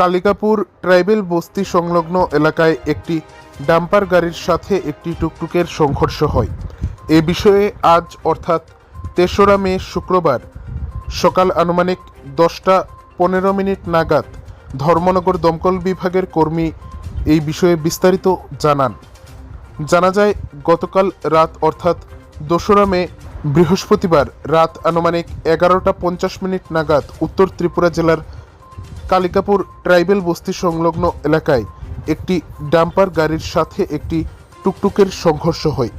Kalikapur tribal বস্তি সংলগ্ন এলাকায় একটি ডাম্পার গাড়ির সাথে একটি টুকটুকের সংঘর্ষ হয়। এ বিষয়ে আজ, অর্থাৎ তেসরা মে শুক্রবার, সকাল আনুমানিক দশটা পনেরো মিনিট নাগাদ ধর্মনগর দমকল বিভাগের কর্মী এই বিষয়ে বিস্তারিত জানান। জানা যায়, গতকাল রাত, অর্থাৎ দোসরা মে বৃহস্পতিবার রাত আনুমানিক এগারোটা পঞ্চাশ মিনিট নাগাদ উত্তর ত্রিপুরা জেলার কালিকাপুর ট্রাইবেল বস্তি সংলগ্ন এলাকায় একটি ডাম্পার গাড়ির সাথে একটি টুকটুকের সংঘর্ষ হয়।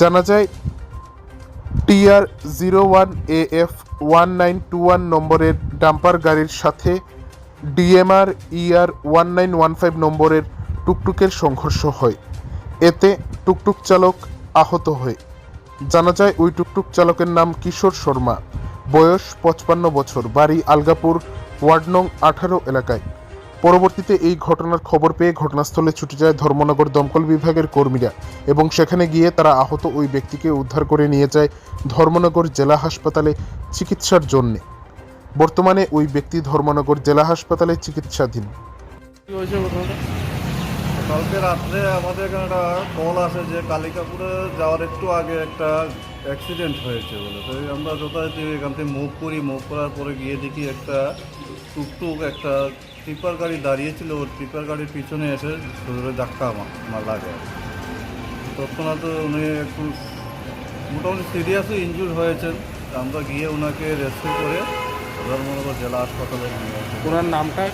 জানা যায়, TR zero one A F one nine two one নম্বরের ডাম্পার গাড়ির সাথে DMR ER one nine one five নম্বরের টুকটুকের সংঘর্ষ হয়। এতে টুকটুক চালক আহত হয়। জানা যায়, ওই টুকটুক চালকের নাম কিশোর শর্মা। বয়স পঁচপান্ন বছর। বাড়ি আলগাপুর ওয়ার্ড নং আঠারো এলাকায়। পরবর্তীতে এই ঘটনার খবর পেয়ে ঘটনাস্থলে ছুটে যায় ধর্মনগর দমকল বিভাগের কর্মীরা এবং সেখানে গিয়ে তারা আহত ওই ব্যক্তিকে উদ্ধার করে নিয়ে যায় ধর্মনগর জেলা হাসপাতালে চিকিৎসার জন্যে। বর্তমানে ওই ব্যক্তি ধর্মনগর জেলা হাসপাতালে চিকিৎসাধীন। কালকে রাত্রে আমাদের এখানে একটা কল আসে যে কালিকাপুরে যাওয়ার একটু আগে একটা অ্যাক্সিডেন্ট হয়েছে বলে। তো আমরা যথারীতি এখান থেকে মুভ করি। মুভ করার পরে গিয়ে দেখি একটা টুকটুক একটা টিপার গাড়ি দাঁড়িয়েছিল। ওর টিপার গাড়ির পিছনে এসে শরীরে ধাক্কা মা লাগে তৎক্ষণাৎ উনি একটু মোটামুটি সিরিয়াসলি ইনজুর হয়েছেন। আমরা গিয়ে ওনাকে রেস্কিউ করে ধর্মনগর জেলা হাসপাতালে নিয়ে ওনার নামটা?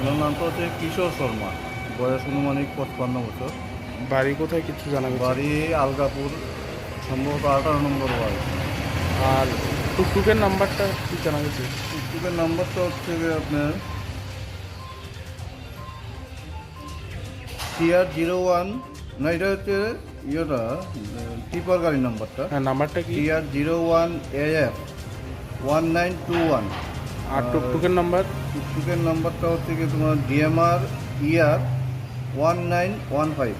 ওনার নামটা হচ্ছে কিশোর শর্মা। বয়স অনুমানিক পঁচপান্ন বছর। বাড়ি কোথায় কিছু জানা বাড়ি আলগাপুর সম্ভবত আঠারো নম্বর ওয়ার্ড। আর টুকটুকের নাম্বারটা কি জানা গেছে? টুকটুকের নাম্বারটা হচ্ছে আপনার টিআর জিরো ওয়ান না এটা হচ্ছে ইয়েটা টিপার গাড়ির নাম্বারটা। হ্যাঁ নাম্বারটা কি? TR zero one AF one nine two one. আর টুকটুকের নাম্বার? টুকটুকের নাম্বারটা হচ্ছে কি তোমার DMR ER one nine one five